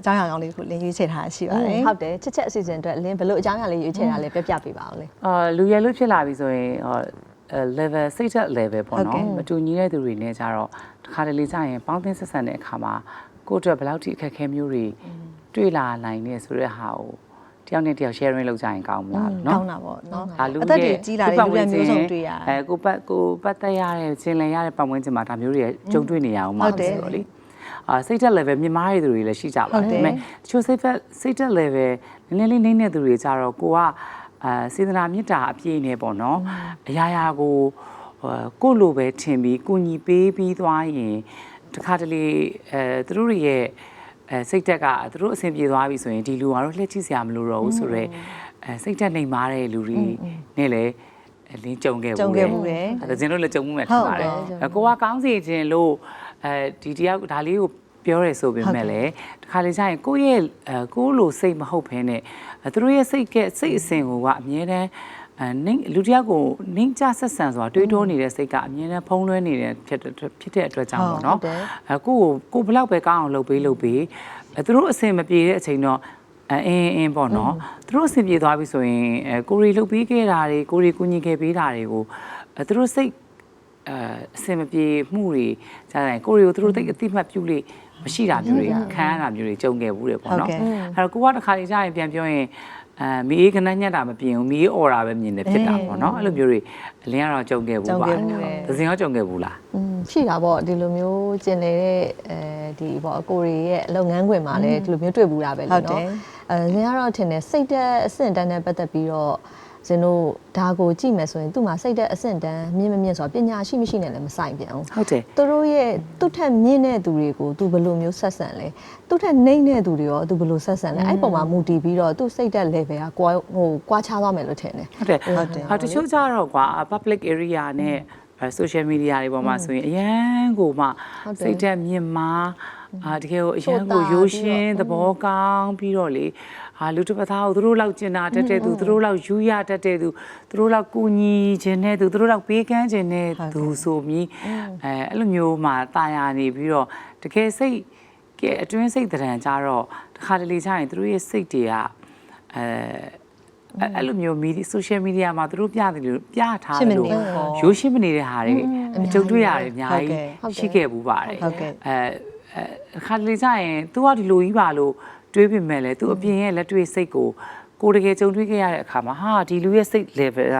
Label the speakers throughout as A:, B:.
A: အကြောင်းအရာကောင်းလေးကိုလင်းရွေးချယ်ထားတာရှိပါတယ်
B: ဟုတ်တယ်ချစ်ချက်အစီအစဉ်အတွက်လင်းဘယ်လို့အကြောင်းအရာလေးရွေးချယ်တာလဲပြပြပေးပါဦးလေ
C: အာလူရယ်လို့ဖြစ်လာပြီဆိုရင်ဟောအဲ level စိတ်သက် level ပေါ့
A: ဟုတ်ကဲ့
C: နော်မတူညီတဲ့သူတွေနဲ့ကြတော့တစ်ခါတလေကြာရင်ပေါင်းသင်းဆက်ဆံတဲ့အခါမှာကိုယ့်အတွက်ဘယ်လောက်ထိအခက်အခဲမျိုးတွေတွေ့လာနိုင်နေဆိုတဲ့ဟာကိုတယောက်နဲ့တယောက် sharing လုပ်ကြရင်ကောင်းမလား
A: ကော
C: နော်
A: င်းတာပေါ့နော်
C: ဒါလူ
A: အသက်တွေကြီးလာတဲ့လူတွေမျိုးစုံတွေ့ရ
C: အဲကိုပတ်ကိုပတ်သက်ရတဲ့ကျင်လည်ရတဲ့ပတ်ဝန်းကျင်မှာဒါမျိုးတွေကြုံတွေ့နေရအောင်ပါ
A: ဟုတ်တယ်
C: ဆိုတော့လေအာ စိတ်သက် level မြင့်မားတဲ့သူတွေလည်းရှိကြပါ
A: ဟုတ်
C: တယ်
A: တယ်
C: ဒါပေမဲ့တချို့စိတ်သက်စိတ်သက် level နည်းနည်းလေးနှိမ့်တဲ့သူတွေကြတော့ကိုကအာစေတနာမေတ္တာအပြည့်နဲ့ပေါ့နော်အရာရာကိုဟိုကိုယ့်လိုပဲထင်ပြီးကိုညီပေးပြီးသွားရင်တခါတလေအဲသူတို့တွေရဲ့အဲစိတ်တက်ကသူတို့အဆင်ပြေသွားပြီဆိုရင်ဒီလူကတော့လှည့်ကြည့်စရာမလိုတော့ဘူးဆိုတော့အဲစိတ်တက်နေမားတဲ့လူတွေနဲ့လည်းအလင်းကြုံခဲ့ဘူး
A: ကြုံခဲ့ဘူးတယ်
C: အဲဒါကျင်တို့လည်းကြုံမှုမဲ့ထ
A: ဟု
C: င်
A: တ်
C: ပါတယ်
A: တယ်
C: အဲကိုကကောင်းစီခြင်းလို့ အဲဒီတယောက်ဒါလေးကိုပြောရဲဆိုပေမဲ့လည်းတခါလေကျရင်ကိုယ့်ရဲ့အဲကိုယ့်လိုစိတ်မဟုတ်ဘဲနဲ့အဲသူတို့ရဲ့စိတ်ကစိတ်အစဉ်ကိုကအမြဲတမ်းအဲနှိမ့်လူတစ်ယောက်ကိုနှိမ့်ချဆက်ဆံဆိုတာတွေးတောနေတဲ့စိတ်ကအမြဲတမ်းဖုံးလွှဲနေတဲ့ဖြစ်တဲ့ဖြစ်တဲ့အတွက်ကြောင့်ပေါ့နော်အဲကိုယ့်ကိုကိုယ်ဘလောက်ပဲကောင်းအောင်လုပ်ပေးလုပ်ပေးအဲသူတို့အစဉ်မပြေတဲ့အချိန်တော့အင်းအင်းအင်းပေါ့နော်သူတို့အဆင်ပြေသွားပြီဆိုရင်အဲကိုရီလှုပ်ပေးခဲ့တာတွေကိုရီကူညီခဲ့ပေးတာတွေကိုအဲသူတို့စိတ် အဲအစင်မပြေမှုတွေကြားတယ်ကိုရီကိုသူတို့တိတ်အတိမတ်ပြုလေမရှိတာမျိုးတွေခံရတာမျိုးတွေကြုံခဲ့ဘူးတယ်ပေါ့နော်
A: ဟုတ်ကဲ့
C: အဲ့တော့ကိုကတစ်ခါလေကြာရင်ပြန်ပြောရင်အဲမီးအေးကနက်ညက်တာမပြင်ဘူးမီးအေးអော်တာပဲမြင်တယ်ဖြစ်တာပေါ့နော်အဲ့လိုမျိုးတွေအလင်းကတော့ကြုံခဲ့ဘူး
A: ကြုံ
C: ပါ
A: ခဲ့ဘူးတယ်
C: သစင်ရောကြုံခဲ့ဘူးလား
B: อืมရှိတာပေါ့ဒီလိုမျိုးကျင်နေတဲ့အဲဒီပေါ့အကိုရီရဲ့လုပ်ငန်းခွင်မှာလည်းဒီလိုမျိုးတွေ့ဘူးတာပဲ
A: ဟု
B: လေ
A: တ်တယ်
B: နော်အဲဇင်ကတော့ထင်တယ်စိတ်တက်အဆင့်တန်းနဲ့ပတ်သက်ပြီးတော့ ဇင်တို့ဒါကိုကြည့်မယ်ဆိုရင်သူ့မှာစိတ်တက်အဆင့်တန်းမြင့်မမြင့်ဆိုတာပညာရှိမရှိနဲ့လည်းမဆိုင်ပြန်ဘူး
C: ဟုတ်တယ်
B: သူတို့ရဲ့သူ့ထက်မြင့်တဲ့သူတွေကိုသူဘယ်လိုမျိုးဆက်ဆံလဲသူ့ထက်နှိမ့်တဲ့သူတွေရောသူဘယ်လိုဆက်ဆံလဲအဲ့ပုံမှာမူတည်ပြီးတော့သူ့စိတ်တက် level ကကွာဟိုကွာခြားသွားမယ်လို့ထင်တယ်
C: ဟုတ်တယ်
A: ဟုတ်တယ်
C: ဟာတချို့ကြတော့ကွာ public area နဲ့အဲ social media တွေပေါ်မှာဆိုရင်အရန်ကိုမှ
B: ဟုတ်တယ်
C: စိတ်သက်မြင့်မားအာတကယ်ကိုအရန်
B: ချို့
C: ကို
B: တာ
C: ရိုးရှင်း
B: ပြီး
C: သ
B: တော့
C: ဘောကောင်းပြီးတော့လေ ဟာလူတစ်ပတ်သားကိုသူတို့လောက်ကျင်တာတက်တဲ့သူသူတို့လောက်ယူရတတ်တဲ့သူသူတို့လောက်ကူညီခြင်းတဲ့သူသူတို့လောက်ပေးကမ်းခြင်းတဲ့သူဆိုပြီးအဲအဲ့လိုမျိုးမှတာယာနေပြီးတော့တကယ်စိတ်ကဲအတွင်းစိတ်တရံကြတော့တခါတလေကျရင်သူတို့ရဲ့စိတ်တွေကအဲအဲ့အဲ့လိုမျိုးမီဒီ social media မှာသူတို့ပြတယ်လို့ပြထား
A: ရှင်းမ
C: တယ်လို့
A: နေဘူးပေါ့
C: ရိုးရှင်းမနေတဲ့ဟာတွေကြုံတွေ့ရတယ်အများကြီး
B: ဟုတ်ကဲ့
C: ရှိခဲ့ဘူးပါတယ်
A: ဟုတ်ကဲ့
C: အဲအဲခါတလေကျရင် तू ကဒီလိုကြီးပါလို့ တွေးပြမဲ့လေ तू အပြင်ရဲ့လက်တွေ့စိတ်ကိုကိုယ်တကယ်ကြုံတွေ့ခဲ့ရတဲ့အခါမှာဟာဒီလူရဲ့စိတ် level က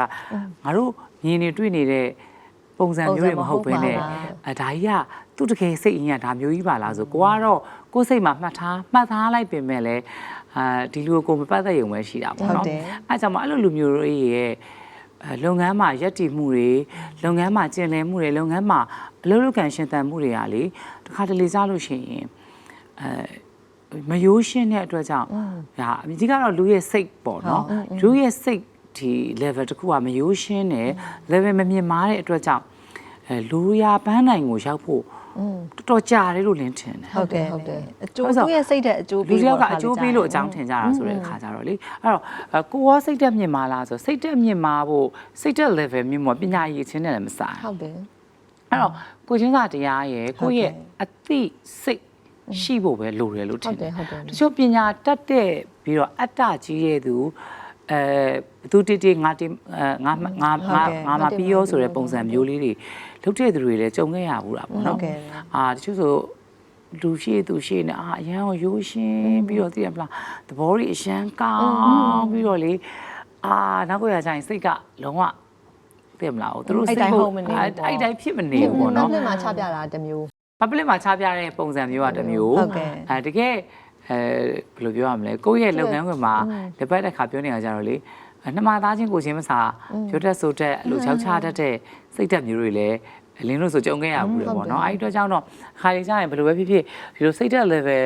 C: ငါတို့မြင်နေတွေ့နေတဲ့ပုံစံမျိုးတွေမဟုတ်ဘဲနဲ့အဲဒါကြီးကသူ့တကယ်စိတ်အင်းကဒါမျိုးကြီးပါလားဆိုကိုကတော့ကိုယ်စိတ်မှာမှတ်ထားမှတ်ထားလိုက်ပြင်မဲ့လေအာဒီလူကိုကိုယ်မပတ်သက်ရုံပဲရှိတာပေါ့
A: ဟုတ်
C: နော်
A: တယ်
C: အဲကြောင့်မအဲ့လိုလူမျိုးတွေရဲ့အဲလုပ်ငန်းမှာရက်တည်မှုတွေလုပ်ငန်းမှာကျင်လည်မှုတွေလုပ်ငန်းမှာအလုပ်လုပ်ကန်ရှင်သန်မှုတွေကလေတခါတလေစားလို့ရှိရင်အဲ မယိုးရှင်းတဲ့အတွက်ကြောင့်ဒါအဒီကတော့လူရဲ့စိတ်ပေါ့နော်လူရဲ့စိတ်ဒီ level တစ်ခုကမယိုးရှင်းတယ် level မမြင်မားတဲ့အတွက်ကြောင့်အဲလူရပန်းနိုင်ကိုရောက်ဖို့တော်တော်ကြာတယ်လို့လင်းထင်တယ်
A: ဟုတ်တယ်
B: ဟု
A: ဟုတ်တ်
B: တ
A: တယ်ယ်အကျိုးသူ့ရဲ့စိတ်တဲ့အကျိုး
C: လူတစ်ယောက်ကအကျိုးပေးလို့အကြောင်းထင်ကြတာဆိုတဲ့အခါကြတော့လေအဲ့တော့အဲကိုရောစိတ်တက်မြင့်မာလားဆိုစိတ်တက်မြင့်မာဖို့စိတ်တက် level မြင့်မောပညာရည်ချင်းနဲ့လည်းမဆိုင်
B: ဟုတ်တယ်
C: အဲ့တော့ကိုချင်းစာတရားရဲ့ကိုယ့်ရဲ့အသိစိတ် ရှိဖို့ပဲလိုတယ်လို့ထင်တယ်
B: ဟုတ်တယ်ဟုတ်တယ်
C: တချို့ပညာတတ်တဲ့ပြီးတော့အတ္တကြီးရဲ့သူအဲဘသူတိတိငါတိအဲငါငါငါငါမပြီးရောဆိုတဲ့ပုံစံမျိုးလေးတွေလုပ်တဲ့သူတွေလည်းကြုံခဲ့ရဘူးတာပေါ့နော်အာတချို့ဆိုလူရှိသူရှိနေအာအရန်ကိုရိုးရှင်းပြီးတော့သိရမလားသဘောတွေအရန်ကောင်းပြီးတော့လေအာနောက်ကိုရကြရင်စိတ်ကလုံးဝသိရမလားသူတို့စိတ်ကိုအဲ့တိုင်းဖြစ်မနေဘူးပေါ့နော်
B: ပလက်မှာချပြတာတစ်မျိုး
C: ပပလစ်မှာချပြတဲ့ပုံစံမျိုးကတစ်မျိုး
A: ဟုတ်ကဲ့
C: အဲတကယ်အဲဘယ်လိုပြောရမလဲကိုယ့်ရဲ့လုပ်ငန်းခွင်မှာတစ်ပတ်တစ်ခါပြောနေရကြတော့လေအဲနှမသားချင်းကိုချင်းမစားရွတ်တက်ဆိုတက်အဲ့လိုချောက်ချတတ်တဲ့စိတ်တက်မျိုးတွေလည်းအ လင်းလို့ဆိုကြုံခဲ့ရဘူးလေပေါ့နော်အဲ့ဒီအတွက်ကြောင့်တော့ခါလေးကြရင်ဘယ်လိုပဲဖြစ်ဖြစ်ဒီလိုစိတ်တက် level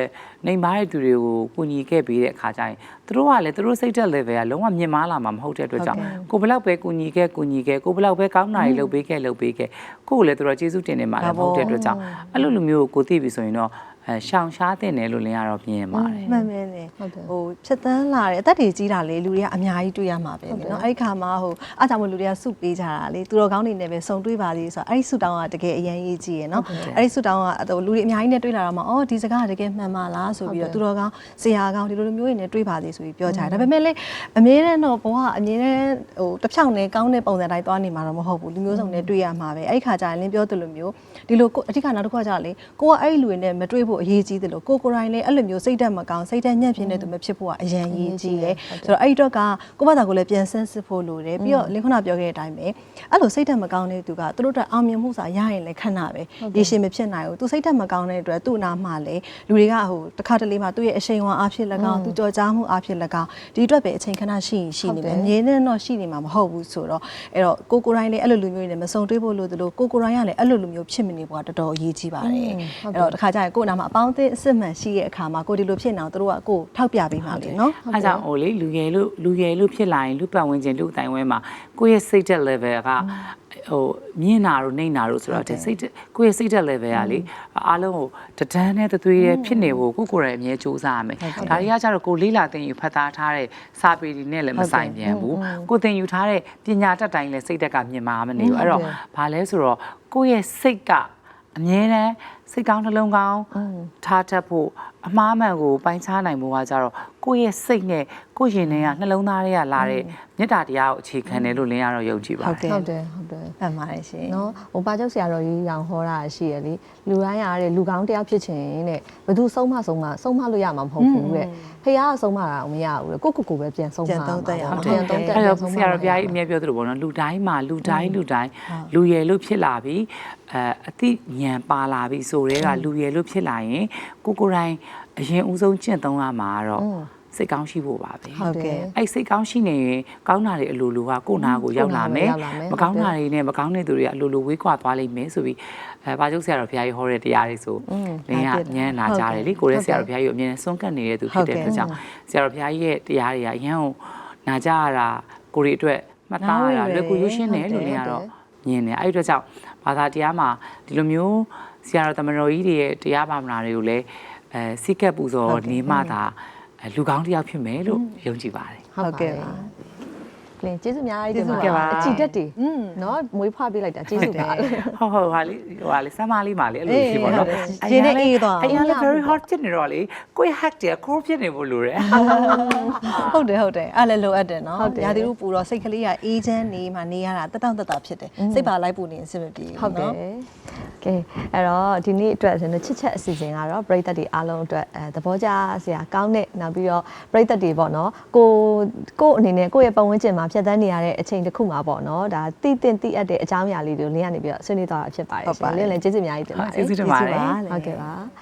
C: နေမားတဲ့သူတွေကိုကူညီခဲ့ပေးတဲ့အခါကျရင်သူတို့ကလည်းသူတို့စိတ်တက် level ကလုံးဝမြင့်မားလာမှာမဟုတ်တဲ့အတွက်ကြောင့်ကိုဘယ်လောက်ပဲကူညီခဲ့ကူညီခဲ့ကိုဘယ်လောက်ပဲကောင်းတာတွေလုပ်ပေးခဲ့လုပ်ပေးခဲ့ကိုကိုလည်းသူတို့ကျေးဇူးတင်နေမှာလည်းမဟုတ်တဲ့အတွက်ကြောင့်အဲ့လိုလူမျိုးကိုကိုသိပြီဆိုရင်တော့ အဲရှောင်ရှားတင်တယ်လို့လင်းကတော့မြင်ပါတယ်
A: မှန်မယ်လေ
B: ဟုတ်တယ်
A: ဟိုဖြတ်တန်းလာတယ်အသက်တွေကြီးလာလေလူတွေကအများကြီးတွေ့ရမှာပဲလေနော်အဲ့ဒီခါမှာဟိုအားကြောင့်မလို့လူတွေကစုပေးကြတာလေသူတော်ကောင်းတွေနဲ့ပဲစုံတွေ့ပါသေးဆိုတော့အဲ့ဒီစုတောင်းကတကယ်အရင်ရေးကြည့်ရယ်နော်အဲ့ဒီစုတောင်းကဟိုလူတွေအများကြီးနဲ့တွေ့လာတော့မှအော်ဒီစကားကတကယ်မှန်ပါလားဆိုပြီးတော့သူတော်ကောင်းဆရာကောင်းဒီလိုလိုမျိုးတွေနဲ့တွေ့ပါသေးဆိုပြီးပြောကြတယ်ဒါပေမဲ့လေအမြဲတမ်းတော့ဘဝအမြဲတမ်းဟိုတစ်ဖြောင်းနဲ့ကောင်းတဲ့ပုံစံတိုင်းသွားနေမှာတော့မဟုတ်ဘူးလူမျိုးစုံနဲ့တွေ့ရမှာပဲအဲ့ဒီခါကျရင်လင်းပြောသလိုမျိုးဒီလိုကိုအဓိကနောက်တစ်ခုကကြာလေကိုကအဲ့ဒီလူတွေနဲ့မတွေ့ဖို့အရေးကြီးတယ်လို့ကိုကိုယ်တိုင်လည်းအဲ့လိုမျိုးစိတ်ဓာတ်မကောင်းစိတ်ဓာတ်ညံ့ပြင်းတဲ့သူမဖြစ်ဖို့ကအရန်ရေးကြီးတယ်ဆိုတော့အဲ့ဒီတော့ကကိုယ့်ဘာသာကိုလည်းပြန်ဆန်းစစ်ဖို့လိုတယ်ပြီးတော့လင်းခုနပြောခဲ့တဲ့အတိုင်းပဲအဲ့လိုစိတ်ဓာတ်မကောင်းတဲ့သူကသူတို့အတွက်အောင်မြင်မှုစာရရင်လည်းခဏပဲရေရှည်မဖြစ်နိုင်ဘူးသူစိတ်ဓာတ်မကောင်းတဲ့အတွက်သူ့အနာမှာလည်းလူတွေကဟိုတစ်ခါတလေမှသူ့ရဲ့အရှိန်အဝါအဖြစ်၎င်းသူကြော်ကြားမှုအဖြစ်၎င်းဒီအတွက်ပဲအချိန်ခဏရှိရင်ရှိနေမယ်အမြဲတမ်းတော့ရှိနေမှာမဟုတ်ဘူးဆိုတော့အဲ့တော့ကိုကိုယ်တိုင်းလည်းအဲ့လိုလူမျိုးတွေနဲ့မစုံတွေ့ဖို့လိုသလိုကိုကိုယ်တိုင်းကလည်းအဲ့လိုလူမျိုးဖြစ်မနေဖို့ကတော်တော်အရေးကြီးပါတယ်အဲ့တော့တစ်ခါကျရင်ကိုယ့်အနာမှာအပေါင်းအသင်းအစ်စ်မှန်ရှိတဲ့အခါမှာကိုဒီလိုဖြစ်နေအောင်တို့ကကိုယ်ထောက်ပြပေးပါလေနော်
C: အဲကြောင့်ဟိုလေလူငယ်လို့လူငယ်လို့ဖြစ်လာရင်လူပတ်ဝန်းကျင်လူအတိုင်းဝဲမှာကိုယ့်ရဲ့စိတ်သက် level ကဟိုမြင်တာတို့နှိမ့်တာတို့ဆိုတော့တဲ့စိတ်သက်ကိုယ့်ရဲ့စိတ်သက် level ကလေအားလုံးကိုတဒန်းနဲ့တသွေးရဲ့ဖြစ်နေဖို့ကိုယ့်ကိုယ်ရဲ့အမြဲစူးစမ်းရမယ်ဒါတွေကကြတော့ကိုယ်လေးလာတင်ယူဖတ်သားထားတဲ့စာပေတွေနဲ့လည်းမဆိုင်ပြန်ဘူးကိုယ်တင်ယူထားတဲ့ပညာတတ်တိုင်းလည်းစိတ်သက်ကမြင်မာမနေဘူးအဲ့တော့ဘာလဲဆိုတော့ကိုယ့်ရဲ့စိတ်ကအမြဲတမ်း စိတ်ကောင်းနှလုံးကောင်းထားတတ်ဖို့အမှားမှန်ကိုပိုင်းခြားနိုင်မှုကကြတော့ကိုယ့်ရဲ့စိတ်နဲ့ကိုယ့်ရင်ထဲကနှလုံးသားတွေကလာတဲ့မေတ္တာတရားကိုအခြေခံတယ်လို့လင်းရတော့ယုံကြည်ပါ
A: ဟုတ်
C: တယ်
A: ကဲ့
B: ဟုတ်တယ်ဟုတ်တယ်
A: မှန်ပါတယ်ရှင်
B: နော်ဟိုပါကျောက်ဆရာတော်ကြီးရောင်ဟောတာရှိရလေလူတိုင်းရတဲ့လူကောင်းတယောက်ဖြစ်ချင်တဲ့ဘယ်သူဆုံးမဆုံးမဆုံးမလို့ရမှာမဟုတ်ဘူးတဲ့ဖះကဆုံးမတာမရဘူးတဲ့ကိုကိုကိုပဲပြန်ဆုံးမ
A: ပြန်သုံးသပ်ရအောင်
B: ပြန်သုံးသပ်
C: အဲ့
B: ပြန်
C: တော့
B: ဆုံးမ
C: ဆရာတော်ဘုရားကြီးအမြဲပြောသလိုပေါ့နော်လူတိုင်းမှာလူတိုင်းလူတိုင်းလူရယ်လို့ဖြစ်လာပြီအဲအတိညာဏ်ပါလာပြီဆိုတဲ့ကလူရယ်လို့ဖြစ်လာရင်ကိုကိုယ်တိုင်အရင်ဦးဆုံးကျင့်သုံးရမှာကတော့စိတ်ကောင်းရှိဖို့ပါပဲ
A: ဟုတ်ကဲ့
C: အဲ့စိတ်ကောင်းရှိနေရင်ကောင်းတာတွေအလိုလိုကကိုယ့်နာကိုရောက်လာမယ်
B: ရောက်လာမယ်
C: မကောင်းတာတွေနဲ့မကောင်းတဲ့သူတွေကအလိုလိုဝေးကွာသွားလိမ့်မယ်ဆိုပြီးအဲဘာကျုပ်ဆရာတော်ဘုရားကြီးဟောတဲ့တရားတွေဆိုလင်းကညံနာကြတယ်လေကိုရဲဆရာတော်ဘုရားကြီးကိုအမြဲတမ်းစွန့်ကပ်နေတဲ့သူဖြစ်တဲ့အတွက်ကြောင့်ဆရာတော်ဘုရားကြီးရဲ့တရားတွေကအရန်ကိုနာကြရတာကိုရီအတွက်မှတ်သားရတာလွယ်ကူရွှရှင်းတယ်လို့လင်းကတော့မြင်တယ်အဲ့ဒီအတွက်ကြောင့်ဘာသာတရားမှာဒီလိုမျိုး ဆရာတော်တမန်တော်ကြီးတွေရဲ့တရားပါမနာတွေကိုလည်းအဲစိတ်ကပ်ပူဇော်နေမှသာအဲလူကောင်းတစ်ယောက်ဖြစ်မယ်လို့ယုံကြည်ပါတယ်
B: ဟုတ်ကဲ့ပါ ကလင်ကျေးဇူးအများကြီးတင်
C: ကျေးဇူးတင်ပါ
B: ပါအကြည်တက်တယ်နော်မွေးဖွားပေးလိုက်တာကျေးဇူးပါ
C: ဟုတ်ဟုတ်ဟာလေဟိုဟာလေဆမ်းမလေးပါလေအဲ့လိုဖြစ်ပါတော့
A: အေးဟုတ်တယ်ရင်းနဲ့အေးသွားအောင်
C: အဲ့ရလေ very hot ဖြစ်နေတော့လေကိုယ့် hack တည်း core ဖြစ်နေဖို့လိုတယ်
A: ဟုတ်တယ်ဟုတ်တယ်အဲ့လည်းလိုအပ်တယ်နော်ရာသီဥတုပူတော့စိတ်ကလေးကအေးချမ်းနေမှနေရတာတက်တောင့်တက်တာဖြစ်တယ်စိတ်ပါလိုက်ပူနေအဆင်မပြေဘူး
B: ဟုတ်တယ်
A: နော်
B: ကဲအဲ့တော့ဒီနေ့အတွက်ဆိုရင်ချစ်ချက်အစီအစဉ်ကတော့ပရိသတ်တွေအားလုံးအတွက်အဲသဘောကျစရာကောင်းတဲ့နောက်ပြီးတော့ပရိသတ်တွေပေါ့နော်ကိုကိုအနေနဲ့ကိုယ့်ရဲ့ပတ်ဝန်းကျင်မှာဖြတ်သန်းနေရတဲ့အချိန်တစ်ခုမှာပေါ့နော်ဒါတိတင်တိအပ်တဲ့အကြောင်းအရာလေးတွေကိုလင်းရနေပြီးတော့ဆွေးနွေးသွားတာဖြစ်ပါတယ်ရှင်လင်းလည်းကျေးဇူးအများကြီးတင်ပါတယ်
C: ကျေးဇူးတင်ပါတယ်
B: ဟုတ်ကဲ့ပါ